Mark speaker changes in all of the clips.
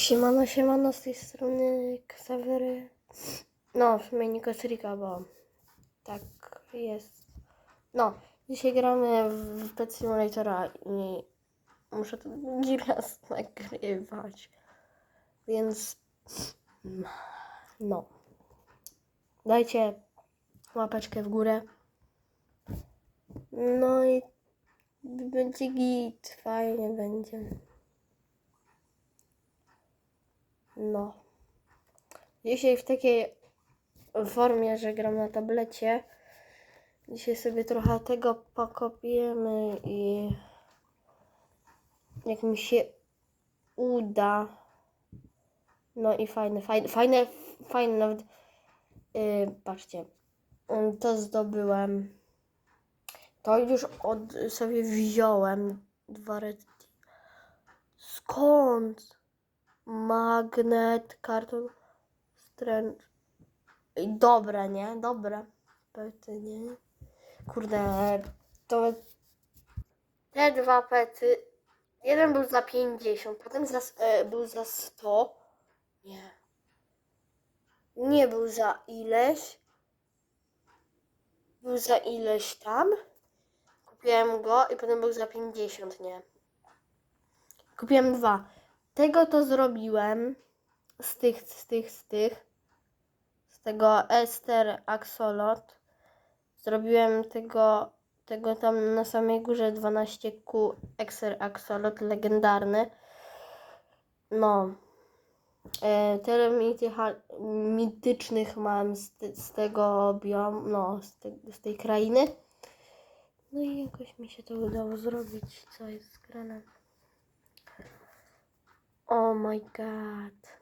Speaker 1: Siemano, siemano z tej strony Ksawery. No, w sumie nie bo tak jest. No, dzisiaj gramy w Pet Simulatora i muszę to drugi raz nagrywać. Więc no. Dajcie łapeczkę w górę. No i będzie git, fajnie będzie. No. Dzisiaj w takiej formie, że gram na tablecie. Dzisiaj sobie trochę tego pokopiemy i jak mi się uda. No i fajne, fajne, fajne, fajne nawet. Yy, patrzcie, to zdobyłem. To już od sobie wziąłem dwa red. Skąd? Magnet, karton, stręcz. Dobre, nie? Dobre. Pety, nie? Kurde, to te dwa pety. Jeden był za 50, potem za, e, był za 100. Nie. Nie był za ileś. Był za ileś tam. Kupiłem go i potem był za 50, nie. Kupiłem dwa. Tego to zrobiłem z tych, z tych, z tych. Z tego Ester Axolot. Zrobiłem tego, tego tam na samej górze 12Q Exer Axolot legendarny. No. E, tyle mitycznych mam z, z tego biom, no, z, te, z tej krainy. No i jakoś mi się to udało zrobić, co jest grane. Oh my god.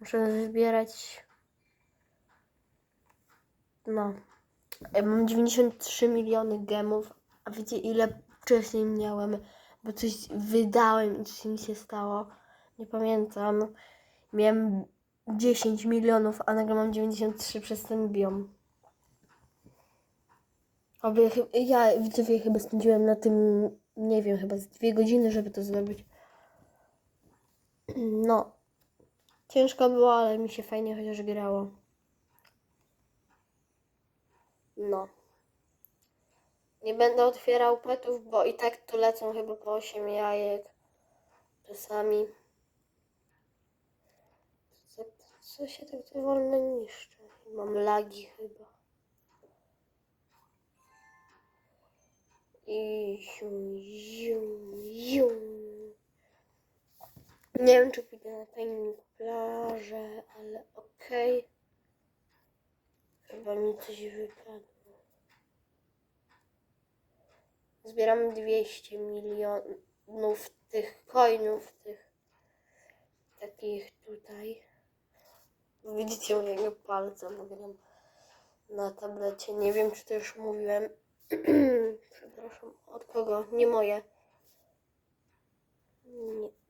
Speaker 1: Muszę wybierać. No. Ja mam 93 miliony gemów. A wiecie ile wcześniej miałem? Bo coś wydałem i coś mi się stało. Nie pamiętam. Miałem 10 milionów, a nagle mam 93 przez ten biom. Obie, ja widzowie chyba spędziłem na tym, nie wiem, chyba z dwie godziny, żeby to zrobić. No. Ciężko było, ale mi się fajnie chociaż grało. No. Nie będę otwierał petów, bo i tak tu lecą chyba po 8 jajek. Czasami. Co, się tak to wolno niszczy? Mam lagi chyba. I zium, zium, zium. Nie wiem, czy pójdę na tajną plażę, ale okej. Chyba mi coś wypadło. Zbieram 200 milionów tych coinów, tych takich tutaj. Widzicie mojego palca, nagram na tablecie. Nie wiem, czy to już mówiłem. Przepraszam, od kogo? Nie moje. Nie.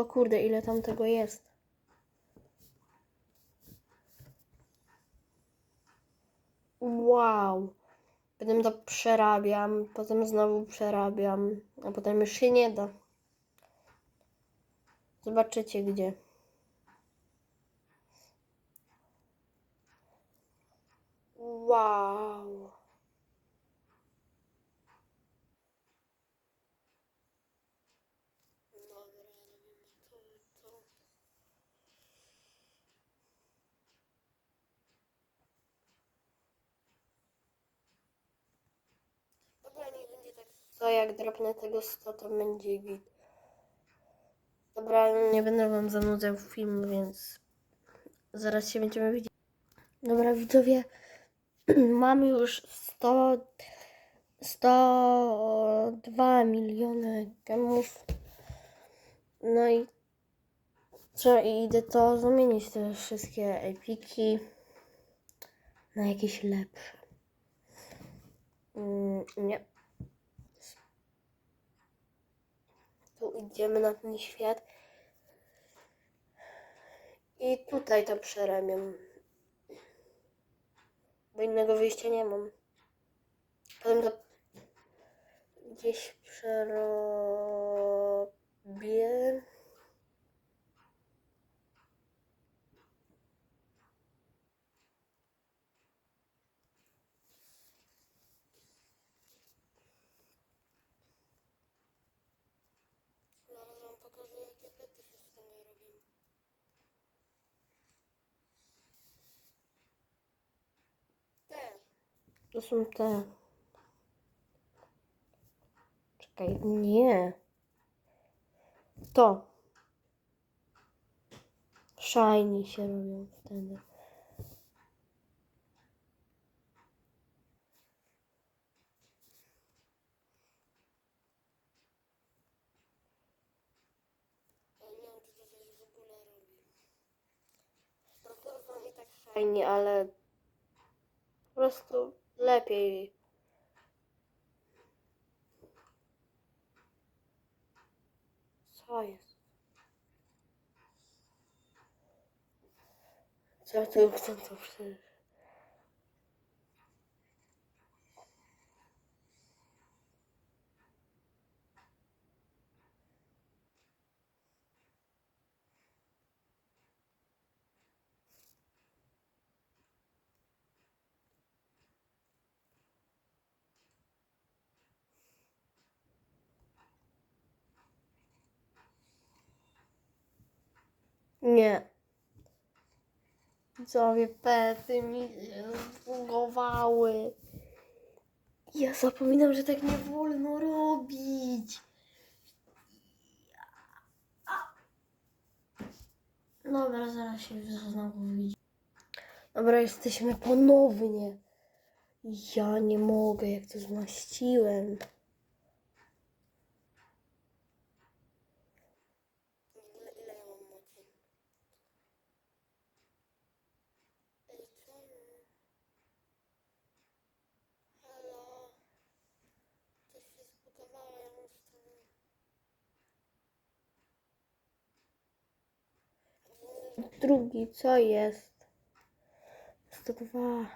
Speaker 1: O kurde, ile tam tego jest. Wow. Potem to przerabiam, potem znowu przerabiam, a potem już się nie da. Zobaczycie gdzie. Wow. 100, jak dropnę tego 100, to będzie git. Dobra, nie będę wam zanudzał film, więc zaraz się będziemy widzieć. Dobra, widzowie, mamy już 100, 102 miliony gemów. No i co, i idę to zamienić, te wszystkie epiki na jakieś lepsze. Mm, nie. Tu idziemy na ten świat. I tutaj to przerabiam. Bo innego wyjścia nie mam. Potem to gdzieś przerobię. Zaraz wam pokażę, jakie pety się z tego robią. Te. To są te. Czekaj, nie. To. Shiny się robią wtedy. Ja nie wiem, czy to coś w ogóle robi. To są i tak ale po prostu lepiej. Co jest? Co tu chcę to przecież? Nie. Widzowie, pety mi się zbugowały. Ja zapominam, że tak nie wolno robić. Dobra, zaraz się znowu widzi. Dobra, jesteśmy ponownie. Ja nie mogę, jak to zmaściłem. Ile, ile ja mam mocy? Ej, czemu? Halo? Coś się zbugowało, ja muszę... Drugi, co jest? 102.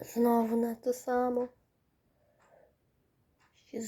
Speaker 1: Znowu na to samo. Się.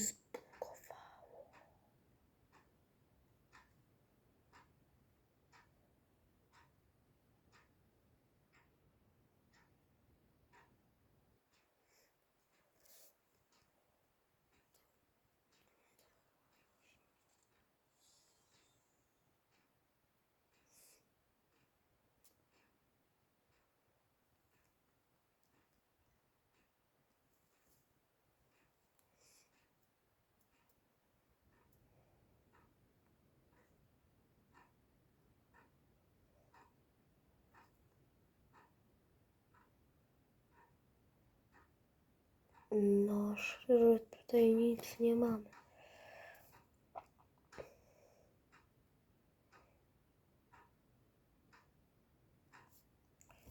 Speaker 1: No, że tutaj nic nie mamy.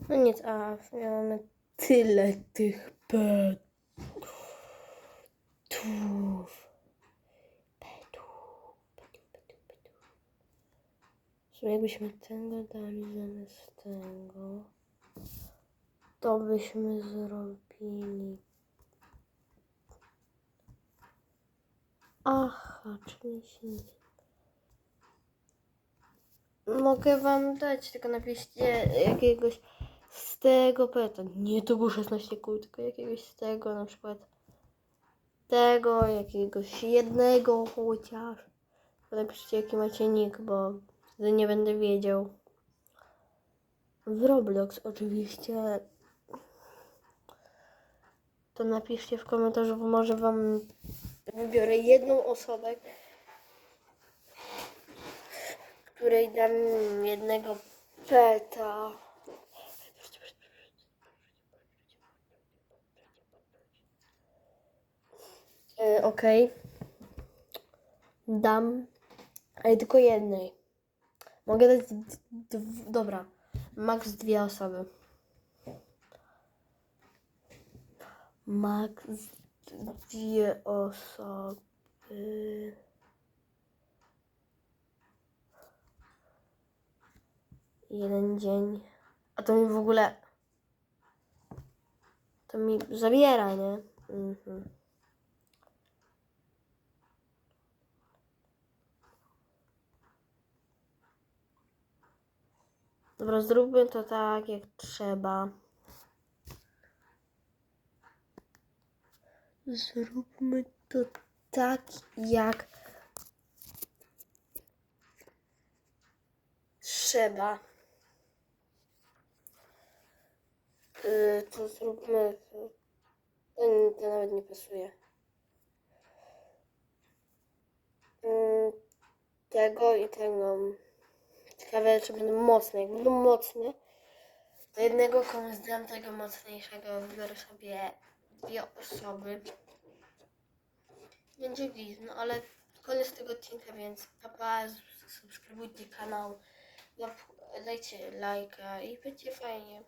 Speaker 1: No nic, a mamy tyle tych petów. Petów, petów, petów, petów. W jakbyśmy tego dali zamiast tego, to byśmy zrobili Aha, czyli nie. Mogę wam dać, tylko napiszcie jakiegoś z tego peta. Nie to było 16 kul, tylko jakiegoś z tego, na przykład tego, jakiegoś jednego chociaż. Napiszcie jaki macie nick, bo wtedy nie będę wiedział. W Roblox oczywiście. To napiszcie w komentarzu, bo może wam wybiorę jedną osobę, której dam jednego peta. E, Okej. Dam, ale tylko jednej. Mogę dać, dobra, max dwie osoby. Max dwie osoby. jeden dzień. A to mi w ogóle. To mi zabiera, nie? Mhm. Dobra, zróbmy to tak, jak trzeba. Zróbmy to tak, jak trzeba. Yy, to zróbmy. To, to, nawet nie pasuje. Yy, tego i tego. Ciekawe, czy będą mocne. Jak będą mocne, to jednego komuś dam tego mocniejszego. Wybiorę sobie dwie osoby. Będzie git, no ale koniec tego odcinka, więc papa, subskrybujcie kanał, dajcie lajka i będzie fajnie.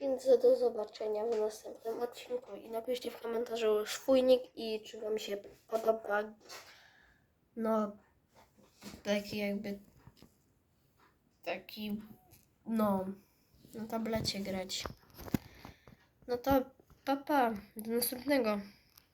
Speaker 1: Więc do zobaczenia w następnym odcinku i napiszcie w komentarzu swój nick i czy wam się podoba. No, taki jakby taki, no, na tablecie grać. No to papa, do następnego.